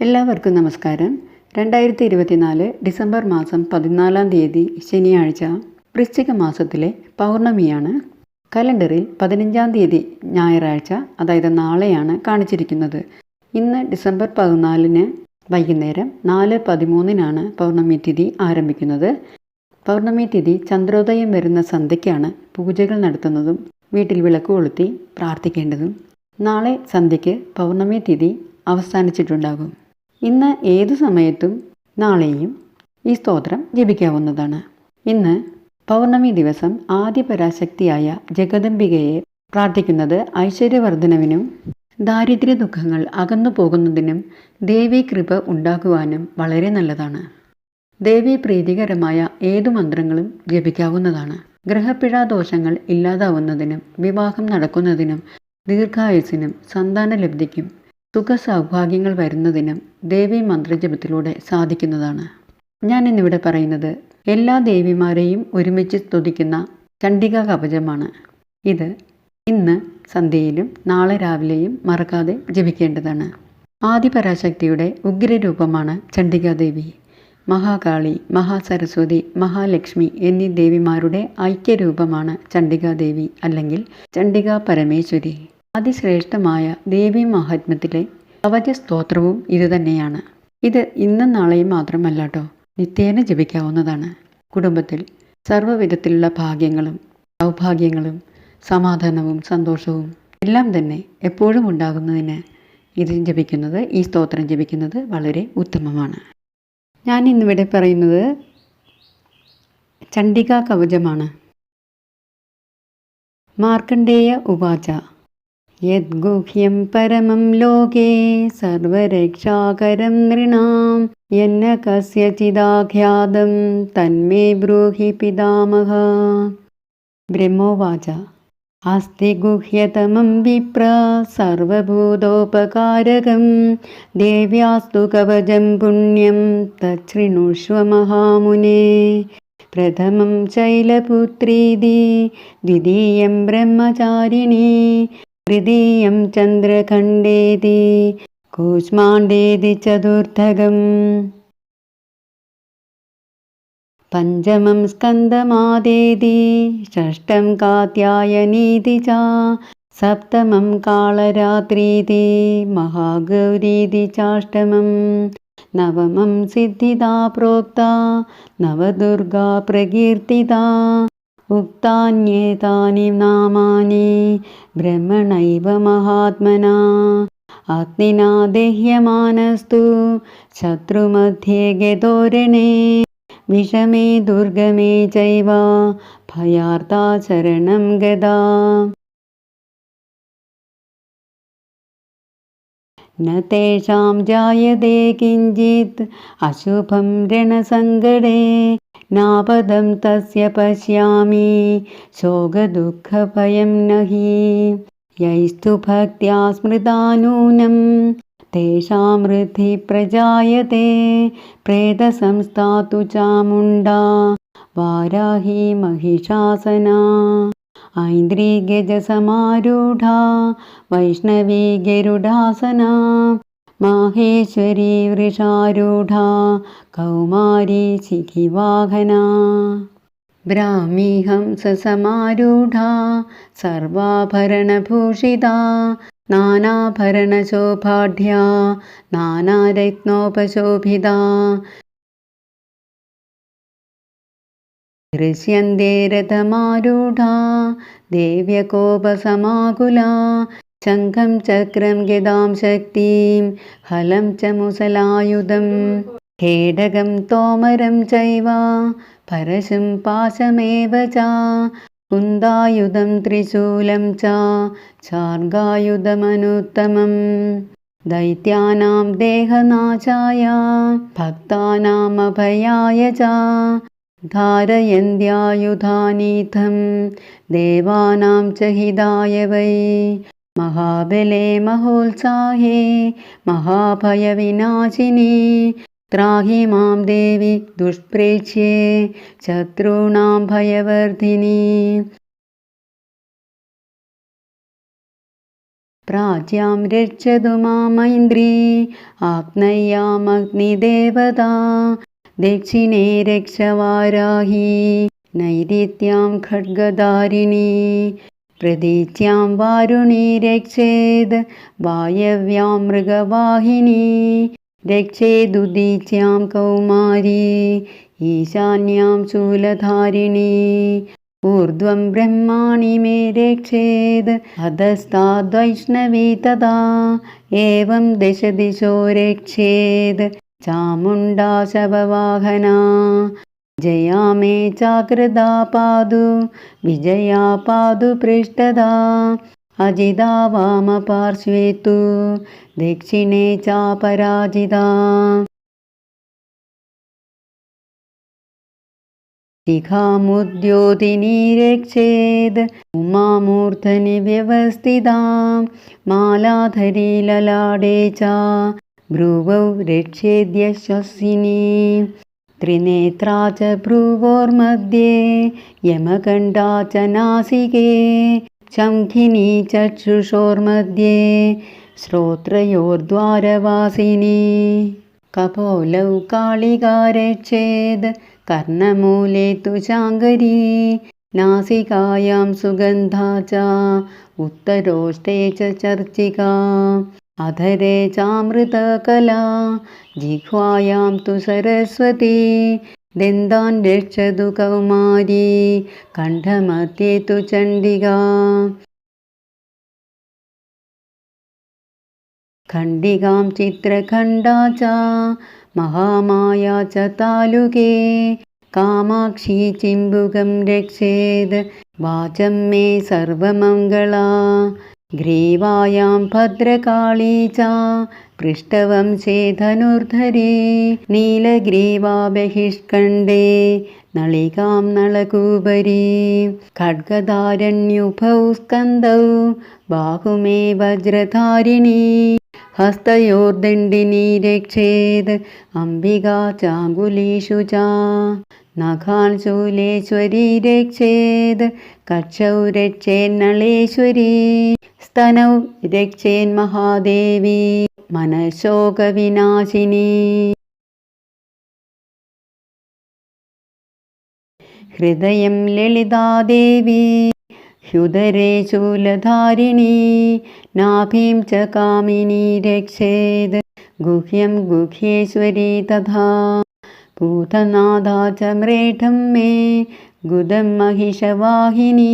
എല്ലാവർക്കും നമസ്കാരം. രണ്ടായിരത്തി ഇരുപത്തിനാല് ഡിസംബർ മാസം പതിനാലാം തീയതി ശനിയാഴ്ച വൃശ്ചിക മാസത്തിലെ പൗർണമിയാണ്. കലണ്ടറിൽ പതിനഞ്ചാം തീയതി ഞായറാഴ്ച അതായത് നാളെയാണ് കാണിച്ചിരിക്കുന്നത്. ഇന്ന് ഡിസംബർ പതിനാലിന് വൈകുന്നേരം നാല് പതിമൂന്നിനാണ് പൗർണമി തിഥി ആരംഭിക്കുന്നത്. പൗർണമി തിഥി ചന്ദ്രോദയം വരുന്ന സന്ധ്യയ്ക്കാണ് പൂജകൾ നടത്തുന്നതും വീട്ടിൽ വിളക്ക് കൊളുത്തി പ്രാർത്ഥിക്കേണ്ടതും. നാളെ സന്ധ്യയ്ക്ക് പൗർണമി തിഥി അവസാനിച്ചിട്ടുണ്ടാകും. ഇന്ന് ഏതു സമയത്തും നാളെയും ഈ സ്തോത്രം ജപിക്കാവുന്നതാണ്. ഇന്ന് പൗർണമി ദിവസം ആദ്യ പരാശക്തിയായ ജഗദംബികയെ പ്രാർത്ഥിക്കുന്നത് ഐശ്വര്യവർദ്ധനവിനും ദാരിദ്ര്യ ദുഃഖങ്ങൾ അകന്നു പോകുന്നതിനും ദേവീ കൃപ ഉണ്ടാക്കുവാനും വളരെ നല്ലതാണ്. ദേവി പ്രീതികരമായ ഏതു മന്ത്രങ്ങളും ജപിക്കാവുന്നതാണ്. ഗ്രഹപ്പിഴ ദോഷങ്ങൾ ഇല്ലാതാവുന്നതിനും വിവാഹം നടക്കുന്നതിനും ദീർഘായുസിനും സന്താനലബ്ധിക്കും സുഖ സൗഭാഗ്യങ്ങൾ വരുന്നതിനും ദേവീ മന്ത്രജപത്തിലൂടെ സാധിക്കുന്നതാണ്. ഞാൻ ഇന്നിവിടെ പറയുന്നത് എല്ലാ ദേവിമാരെയും ഒരുമിച്ച് സ്തുതിക്കുന്ന ചണ്ഡിക കവചമാണ്. ഇത് ഇന്ന് സന്ധ്യയിലും നാളെ രാവിലെയും മറക്കാതെ ജപിക്കേണ്ടതാണ്. ആദിപരാശക്തിയുടെ ഉഗ്രരൂപമാണ് ചണ്ഡികാദേവി മഹാകാളി മഹാസരസ്വതി മഹാലക്ഷ്മി എന്നീ ദേവിമാരുടെ ഐക്യരൂപമാണ് ചണ്ഡികാദേവി അല്ലെങ്കിൽ ചണ്ഡികാ പരമേശ്വരി. അതിശ്രേഷ്ഠമായ ദേവി മഹാത്മ്യത്തിലെ കവച സ്തോത്രവും ഇതുതന്നെയാണ്. ഇത് ഇന്നും നാളെയും മാത്രമല്ല കേട്ടോ നിത്യേന ജപിക്കാവുന്നതാണ്. കുടുംബത്തിൽ സർവവിധത്തിലുള്ള ഭാഗ്യങ്ങളും സൗഭാഗ്യങ്ങളും സമാധാനവും സന്തോഷവും എല്ലാം തന്നെ എപ്പോഴും ഉണ്ടാകുന്നതിന് ഇത് ജപിക്കുന്നത് ഈ സ്തോത്രം ജപിക്കുന്നത് വളരെ ഉത്തമമാണ്. ഞാൻ ഇന്നിവിടെ പറയുന്നത് ചണ്ഡിക കവചമാണ്. മാർക്കണ്ഡേയ ഉവാച യദ്ഗുഹ്യം പരമം ലോകേ സർവരക്ഷാകരം നൃണാം. എന്ന കസ്യചിദാഖ്യാതം തന്മേ ബ്രൂഹി പിതാമഹ. ബ്രഹ്മോവാച. അസ്തി ഗുഹ്യതമം വിപ്ര സർവഭൂതോപകാരകം. ദേവ്യാസ്തു കവചം പുണ്യം തച്ഛൃണുഷ്വ മഹാമുനെ. പ്രഥമം ശൈലപുത്രീതി ദ്വിതീയം ബ്രഹ്മചാരിണി. തൃതീയം ചന്ദ്രഖണ്ഡേതി കൂഷ്മാണ്ഡേതി ചതുർത്ഥകം. പഞ്ചമം സ്കന്ദമാദേതി ഷഷ്ടം കാത്യായനീതി ച സപ്തമം കാളരാത്രീതി മഹാഗൗരീതി ചാഷ്ടമം. നവമം सिद्धिदा പ്രോക്ത നവദുർഗാ പ്രകീർത്തിത उक्तान्येतानि नामानि ब्रह्मणैव महात्मना। अग्निना देह्यमानस्तु शत्रुमध्ये गतोरणे। विषमे दुर्गमे चैव भयार्ताचरणं गदा। न तेषां जायते किञ्चित् अशुभं ऋणसङ्गणे नापदं तस्य पश्यामि शोकदुःखभयं न हि यैस्तु भक्त्या स्मृता नूनं तेषां वृद्धि प्रजायते प्रेतसंस्था तु चामुण्डा वाराही महिषासना ऐन्द्रिगजसमारूढा वैष्णवी गरुडासना മാഹേശ്വരി വൃഷാരൂഢ കൗമാരി ശിഖിവാഹന ബ്രാഹ്മീഹംസമാരൂഢ സർവാഭരണഭൂഷിത നാനാഭരണശോഭാഢ്യ നാനാരത്നോപശോഭിത. ദൃശ്യന്തേ രഥമാരൂഢ ദേവ്യകോപസമാകുല शङ्खं चक्रं गदां शक्तिं हलं च मुसलायुधं। खेडगं तोमरं चैव परशुं पाशमेव च। कुन्दायुधं त्रिशूलं च चार्गायुधमनुत्तमं दैत्यानां देहनाशाय भक्तानामभयाय च। धारयन्त्यायुधानीथं देवानां च हिताय वै महाबले महोत्साहे महाभयविनाशिनि त्राहि मां देवि दुष्प्रेक्ष्ये शत्रूणां भयवर्धिनि। प्राच्यां रक्षतु मामैन्द्री आग्नय्यामग्निदेवता दक्षिणे रक्षवाराही नैरेत्यां खड्गधारिणी। പ്രതീച്യാം വാരുണി രക്ഷേത് വായവ്യാം മൃഗവാഹിനി രക്ഷേദുദീച്യാം കൗമാരി ഈശാന്യാം ശൂലധാരിണി ഊർധ്വം ബ്രഹ്മാണി മേ രക്ഷേത് അധസ്താദ്വൈഷ്ണവി തഥാ ഏവം ദശ ദിശോ രക്ഷേത് ചാമുണ്ടാശവവാഹന जया मे चाकृदा पादु विजया पादु पृष्ठदा अजिदा वामपार्श्वे तु दक्षिणे चापराजिता शिखामुद्योतिनी रक्षेद् उमामूर्धनि व्यवस्थितां मालाधरी ललाडे च भ्रुवौ रक्षेद्यशस्विनी त्रिनेत्रा च भ्रुवोर्मध्ये यमकण्डा च नासिके शङ्खिनी चक्षुषोर्मध्ये श्रोत्रयोर्द्वारवासिनी कपोलौ कालिका रक्षेद् कर्णमूले तु शाङ्करी नासिकायां सुगन्धा च उत्तरोष्टे च चर्चिका अधरे चामृतकला जिह्वायां तु सरस्वती दन्तान् रक्षतु कौमारी कण्ठमध्ये तु चण्डिका। खण्डिकां चित्रखण्डा च महामाया च तालुके कामाक्षी चिम्बुकं रक्षेद् वाचं मे सर्वमङ्गला ग्रीवायां भद्रकाली च पृष्ठवंशे धनुर्धरे नीलग्रीवा बहिष्कण्डे नळिकां नळकूपरी खड्गधारण्युभौ स्कन्दौ बाहुमे वज्रधारिणी हस्तयोर्दण्डिनी रक्षेद् अम्बिका चाङ्गुलीषु च नखान् शूलेश्वरी रक्षेद् कक्षौ रक्षेन्नळेश्वरी स्तनौ रक्षेन्महादेवी मनशोकविनाशिनी हृदयं ललितादेवी ह्युदरे शूलधारिणी नाभिं च कामिनी रक्षेद् गुह्यं गुह्येश्वरी तथा पूतनादा च म्रेठं मे गुदं महिषवाहिनी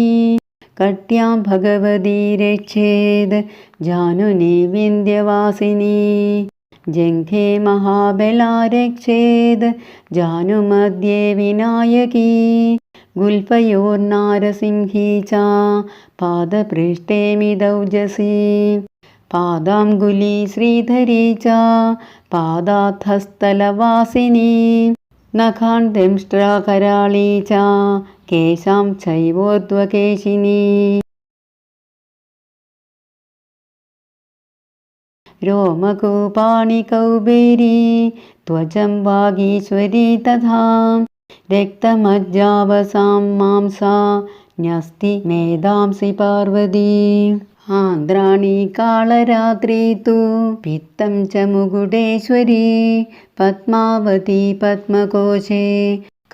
കട്യാ ഭഗവതി രക്ഷേത്. ജാനുനി വിന്ധ്യവാസിനി. ജംഘേ മഹാബല രക്ഷേത്. ജാനുമധ്യേ വിനായകീ. ഗുൽഫയോർനാരസിംഹീ ച. പാദപൃഷ്ടേമിതൗജസി പാദാങ്കുലി ശ്രീധരി ച. പാദാഥസ്ഥലവാസിനി नखान् दंष्ट्राकराळी च केशां चैवोर्ध्वकेशिनी रोमकूपाणि कौबेरी त्वचं वागीश्वरी तथा। रक्तमज्जावसां मांसा न्यस्ति मेधांसि पार्वती आन्द्राणि कालरात्रि तु पित्तं च मुकुटेश्वरी पद्मावती पद्मकोशे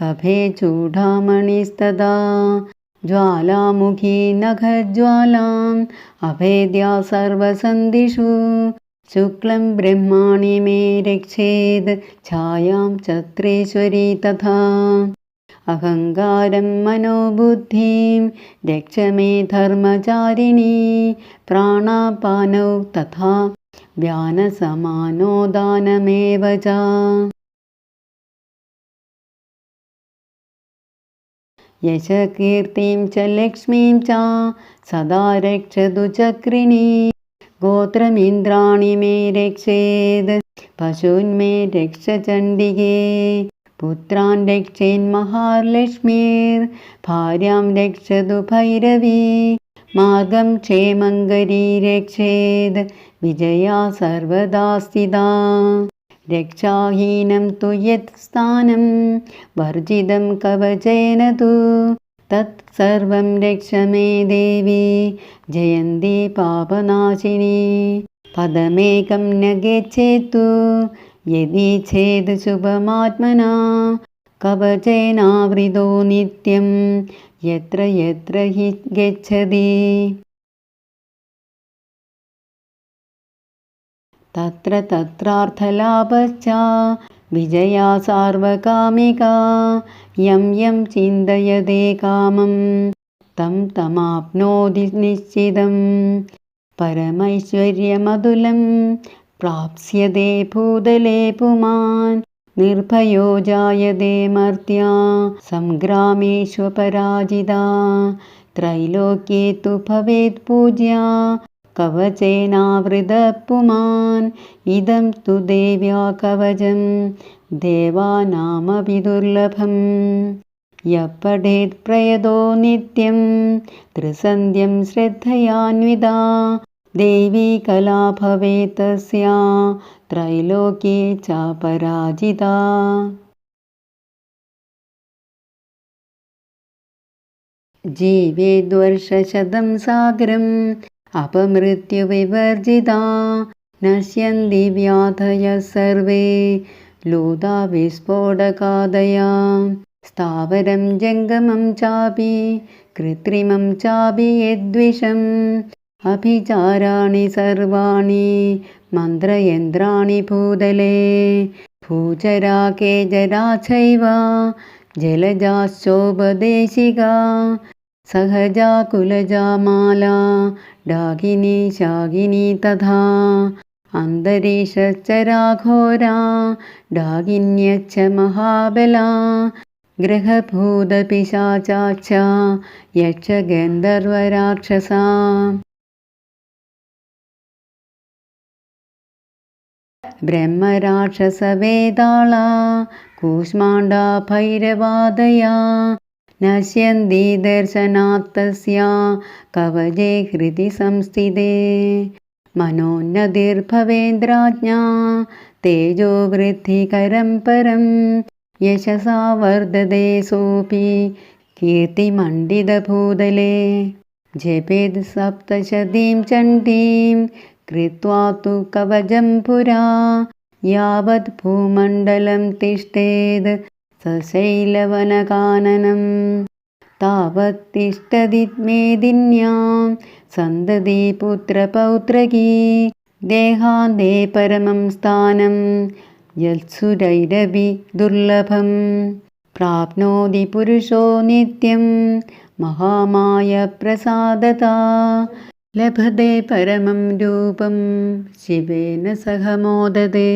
कफे चूडामणिस्तदा ज्वालामुखी नखज्वालाम् अभेद्या सर्वसन्धिषु शुक्लं ब्रह्माणि मे रक्षेद् छायां चत्रेश्वरी तथा അഹങ്കാരം മനോബുദ്ധിം രക്ഷ മേ ധർമ്മചാരിണി പ്രാണാപാനൗ തഥാ ധ്യാനസമാനോദാനമേവ ച. യശകീർത്തിം ച ലക്ഷ്മീം ച സദാ രക്ഷതു ചക്രിണീ. ഗോത്രമിന്ദ്രാണി മേ രക്ഷേത് പശൂന്മേ രക്ഷ पुत्रान् रक्षेन्महालक्ष्मीर्भार्यां रक्षतु भैरवी मार्गं क्षेमङ्गरी रक्षेद् विजया सर्वदा स्थिता। रक्षाहीनं तु यत् स्थानं वर्जितं कवचेन तु। तत् सर्वं रक्ष मे देवी जयन्ती पापनाशिनी पदमेकं न गच्छेतु യദി ഛേത് ശുഭമാത്മനാ കവചേനാവൃതോ നിത്യം യത്ര യത്ര ഹി ഗച്ഛതി. തത്ര തത്രാർത്ഥലാഭശ്ച വിജയാ സാർവകാമിക യം യം ചിന്തയതേ കാമം തം തമാപ്നോതി നിശ്ചിതം. പരമൈശ്വര്യമതുലം പ്രാപ്സ്യതേ ഭൂതലേ പുമാൻ നിർഭയോ ജായതേ മർത്യ സംഗ്രാമേഷ്വപരാജിതാ ത്രൈലോക്യേ തു ഭവേത് പൂജ്യ കവചേനാവൃതപുമാൻ ഇതം തു ദേവ്യാ കവചം ദേവാനാമപി ദുർലഭം. യപ്പഠേത് പ്രയതോ നിത്യം ത്രിസന്ധ്യം ശ്രദ്ധയാന്വിതാ देवी कला भवेतस्या त्रैलोके चापराजिता। जीवेद्वर्षशतं सागरम् अपमृत्युविवर्जिता। नश्यन्ति व्याधयः सर्वे लोदा विस्फोटकादया। स्थावरं जङ्गमं चापि कृत्रिमं चापि यद्विषम्। അഭിചാരാണി സർവാണി മന്ത്രയന്ത്രാണി ഭൂതലേ. ഭൂചരാ കേജരാ ചൈവ ജലജാശ്ചോപദേശിക സഹജാ കുലജാമാല ഡാഗിനി ശാഗിനി തഥാ. അന്തരീക്ഷരാഘോരാ ഡാഗിന്യച്ച മഹാബല ഗ്രഹഭൂതപിശാചാച്ച യക്ഷഗന്ധർവരാക്ഷസാ. यक्षगन्धर्वराक्षसा ब्रह्मराक्षसवेदाळा कूष्माण्डा भैरवादया नश्यन्ति दर्शनात्तस्या कवजे हृदि संस्थिते मनोन्नतिर्भवेन्द्राज्ञा तेजो वृद्धिकरं परं यशसा वर्धते सोऽपि कीर्तिमण्डितभूतले जपेद् सप्तशतीं चण्डीं कृत्वा तु कवचं पुरा यावत् भूमण्डलं तिष्ठेद् सशैलवनकाननं। तावत् तिष्ठति मेदिन्यां सन्तതി पुत्रपौत्रकी देहान्ते परमं स्थानं यत्सुरैरपि दुर्लभं प्राप्नोति पुरुषो नित्यं महामायप्रसादता ലഭത്തെ പരമം രൂപം ശിവേന സഹ മോദതേ